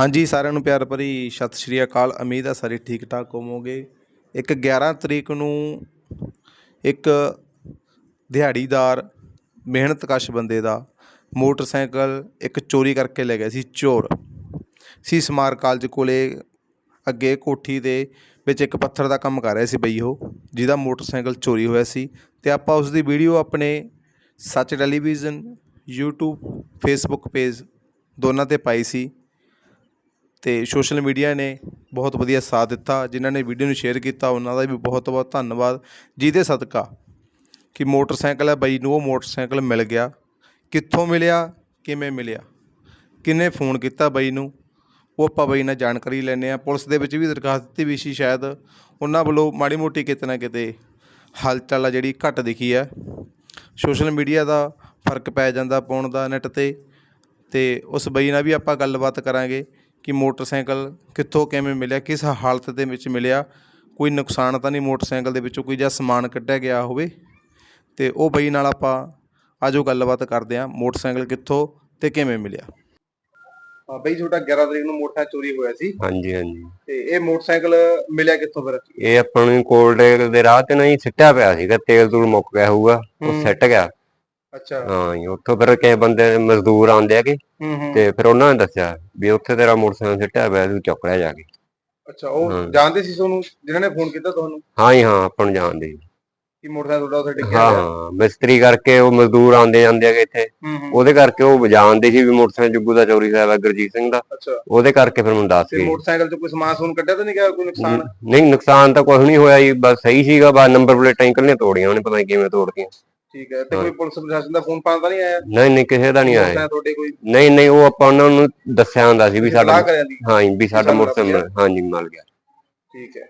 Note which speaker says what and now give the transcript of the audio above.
Speaker 1: ਹਾਂਜੀ, ਸਾਰਿਆਂ ਨੂੰ ਪਿਆਰ ਭਰੀ ਸਤਿ ਸ਼੍ਰੀ ਅਕਾਲ। ਉਮੀਦ ਆ ਸਾਰੇ ਠੀਕ ਠਾਕ ਹੋਵੋਗੇ। ਇੱਕ 11 ਤਰੀਕ ਨੂੰ ਇੱਕ ਦਿਹਾੜੀਦਾਰ ਮਿਹਨਤਕਸ਼ ਬੰਦੇ ਦਾ ਮੋਟਰਸਾਈਕਲ ਇੱਕ ਚੋਰੀ ਕਰਕੇ ਲੈ ਗਿਆ ਸੀ, ਚੋਰ। ਸੀ ਸਮਾਰ ਕਾਲਜ ਕੋਲੇ ਅੱਗੇ ਕੋਠੀ ਦੇ ਵਿੱਚ ਇੱਕ ਪੱਥਰ ਦਾ ਕੰਮ ਕਰ ਰਿਹਾ ਸੀ ਬਈ ਉਹ, ਜਿਹਦਾ ਮੋਟਰਸਾਈਕਲ ਚੋਰੀ ਹੋਇਆ ਸੀ ਤੇ ਆਪਾਂ ਉਸ ਦੀ ਵੀਡੀਓ ਆਪਣੇ ਸੱਚ ਟੈਲੀਵਿਜ਼ਨ, YouTube ਫੇਸਬੁੱਕ ਪੇਜ ਦੋਨਾਂ ਤੇ ਪਾਈ ਸੀ। ਤੇ ਸੋਸ਼ਲ ਮੀਡੀਆ ਨੇ ਬਹੁਤ ਵਧੀਆ ਸਾਥ ਦਿੱਤਾ। ਜਿਨ੍ਹਾਂ ਨੇ ਵੀਡੀਓ ਨੂੰ ਸ਼ੇਅਰ ਕੀਤਾ, ਉਹਨਾਂ ਦਾ ਵੀ ਬਹੁਤ ਬਹੁਤ ਧੰਨਵਾਦ। ਜਿਹਦੇ ਸਦਕਾ ਕਿ ਮੋਟਰਸਾਈਕਲ ਹੈ ਬਈ ਨੂੰ, ਉਹ ਮੋਟਰਸਾਈਕਲ ਮਿਲ ਗਿਆ। ਕਿੱਥੋਂ ਮਿਲਿਆ? ਕਿਵੇਂ ਮਿਲਿਆ? ਕਿੰਨੇ ਫੋਨ ਕੀਤਾ ਬਈ ਨੂੰ? ਉਹ ਆਪਾਂ ਬਈ ਨਾਲ ਜਾਣਕਾਰੀ ਲੈਂਦੇ ਆ ਪੁਲਿਸ ਦੇ ਵਿੱਚ ਵੀ ਦਰਖਾਸਤ ਦਿੱਤੀ ਵੀ ਸੀ ਸ਼ਾਇਦ। ਉਹਨਾਂ ਵੱਲੋਂ ਮਾੜੀ ਮੋਟੀ ਕਿਤੇ ਨਾ ਕਿਤੇ ਹਲਚਲ ਆ ਜਿਹੜੀ ਘੱਟ ਦਿਖੀ ਹੈ। ਸੋਸ਼ਲ ਮੀਡੀਆ ਦਾ ਫ਼ਰਕ ਪੈ ਜਾਂਦਾ ਪਾਉਣ ਦਾ ਨੈੱਟ ਤੇ। ਤੇ ਉਸ ਬਈ ਨਾਲ ਵੀ ਆਪਾਂ ਗੱਲਬਾਤ ਕਰਾਂਗੇ। ਕਿ ਮੋਟਰਸਾਈਕਲ ਕਿੱਥੋਂ ਕਿਵੇਂ ਮਿਲਿਆ ਕਿਸ ਹਾਲਤ ਦੇ ਵਿੱਚ ਮਿਲਿਆ ਕੋਈ ਨੁਕਸਾਨ ਤਾਂ ਨਹੀਂ ਮੋਟਰਸਾਈਕਲ ਦੇ ਵਿੱਚੋਂ ਕੋਈ ਜਾਂ ਸਮਾਨ ਕੱਢਿਆ ਗਿਆ ਹੋਵੇ? ਤੇ ਉਹ ਬਈ ਨਾਲ ਆਪਾਂ ਆਜੋ ਗੱਲਬਾਤ ਕਰਦੇ ਹਾਂ ਮੋਟਰਸਾਈਕਲ ਕਿੱਥੋਂ ਤੇ ਕਿਵੇਂ ਮਿਲਿਆ? ਹਾਂ ਬਈ ਤੁਹਾਡਾ 11 ਤਰੀਕ ਨੂੰ ਮੋਟਰਸਾਈਕਲ ਚੋਰੀ ਹੋਇਆ ਸੀ।
Speaker 2: ਹਾਂਜੀ ਹਾਂਜੀ।
Speaker 1: ਤੇ ਇਹ ਮੋਟਰਸਾਈਕਲ ਮਿਲਿਆ ਕਿੱਥੋਂ ਫਿਰ?
Speaker 2: ਇਹ ਆਪਾਂ ਨੂੰ ਕੋਲਡ ਦੇ ਰਾਹ ਤੇ ਨਾ ਹੀ ਸਿੱਟਿਆ ਪਿਆ ਸੀਗਾ ਤੇਲ ਤੂਲ ਮੁੱਕ ਗਿਆ ਹੋਊਗਾ। ਉਹ ਸਿੱਟ ਗਿਆ।
Speaker 1: ਅੱਛਾ।
Speaker 2: ਹਾਂ ਜੀ ਉੱਥੋਂ ਫਿਰ ਕਿਸੇ ਬੰਦੇ ਮਜ਼ਦੂਰ ਆਉਂਦੇ
Speaker 1: ਹੂੰ ਹੂੰ।
Speaker 2: ਤੇ ਫਿਰ ਉਹਨਾਂ ਨੇ ਦੱਸਿਆ ਵੀ ਉੱਥੇ ਤੇਰਾ ਮੋਟਰਸਾਈਕਲ ਸਿੱਟਿਆ ਪਿਆ ਤੂੰ ਚੁੱਕ ਲਿਆ ਜਾ ਕੇ।
Speaker 1: ਅੱਛਾ ਉਹ
Speaker 2: ਹਾਂ।
Speaker 1: ਜਾਣਦੇ ਸੀ ਤੁਹਾਨੂੰ ਜਿਨ੍ਹਾਂ ਨੇ ਫੋਨ ਕੀਤਾ ਤੁਹਾਨੂੰ?
Speaker 2: ਹਾਂ ਜੀ ਹਾਂ ਆਪਾਂ ਨੂੰ ਜਾਣਦੇ ਜੀ।
Speaker 1: ਕਿ ਮੋਟਰਸਾਈਕਲ ਤੁਹਾਡਾ ਉੱਥੇ ਡਿੱਗਿਆ
Speaker 2: ਹਾਂ
Speaker 1: ਹੋਇਆ?
Speaker 2: ਹਾਂ ਮਿਸਤਰੀ ਕਰਕੇ ਉਹ ਮਜ਼ਦੂਰ ਆਉਂਦੇ ਜਾਂਦੇ ਹੈਗੇ ਇੱਥੇ।
Speaker 1: ਹੂੰ ਹੂੰ।
Speaker 2: ਉਹਦੇ ਕਰਕੇ ਉਹ ਜਾਣਦੇ ਸੀ ਵੀ ਮੋਟਰਸਾਈਕਲ ਜੁੱਗੂ ਦਾ ਚੋਰੀ ਹੋਇਆ ਵਾ ਗੁਰਜੀਤ ਸਿੰਘ ਦਾ।
Speaker 1: ਅੱਛਾ।
Speaker 2: ਉਹਦੇ ਕਰਕੇ ਫਿਰ ਮੈਨੂੰ ਦੱਸ
Speaker 1: ਤੇ
Speaker 2: ਗਏ।
Speaker 1: ਮੋਟਰਸਾਈਕਲ 'ਚ ਕੋਈ ਸਮਾਨ ਸਮੂਨ ਕੱਢਿਆ ਤਾਂ ਨਹੀਂ ਗਿਆ ਕੋਈ ਨੁਕਸਾਨ?
Speaker 2: ਨਹੀਂ ਨੁਕਸਾਨ ਤਾਂ ਕੁਝ ਨਹੀਂ ਹੋਇਆ ਜੀ ਬਸ ਸਹੀ ਸੀਗਾ ਬਸ ਨੰਬਰ ਪਲੇਟਾਂ ਨਿਕਲਨੇ ਤੋੜੀਆਂ ਉਹਨੇ ਪਤਾ ਨਹੀਂ ਕਿਵੇਂ ਤੋੜਦੀਆਂ
Speaker 1: ਠੀਕ ਹੈ। ਤੇ ਕੋਈ ਪੁਲਿਸ ਪ੍ਰਸ਼ਾਸਨ ਦਾ ਫੋਨ ਪਾਣ ਤਾਂ ਨਹੀਂ ਆਇਆ?
Speaker 2: ਨਹੀਂ ਨਹੀਂ ਕਿਸੇ ਦਾ ਨਹੀਂ ਆਇਆ।
Speaker 1: ਤੁਹਾਡੇ ਕੋਈ?
Speaker 2: ਨਹੀਂ ਨਹੀਂ ਉਹ ਆਪਾਂ ਉਹਨਾਂ ਨੂੰ ਦੱਸਿਆ ਹੁੰਦਾ ਸੀ ਵੀ ਸਾਡਾ ਹਾਂ ਵੀ ਸਾਡਾ ਮੋਟਰਸਾਈਕਲ ਹਾਂ ਜੀ ਮਿਲ ਗਿਆ।
Speaker 1: ਠੀਕ ਹੈ।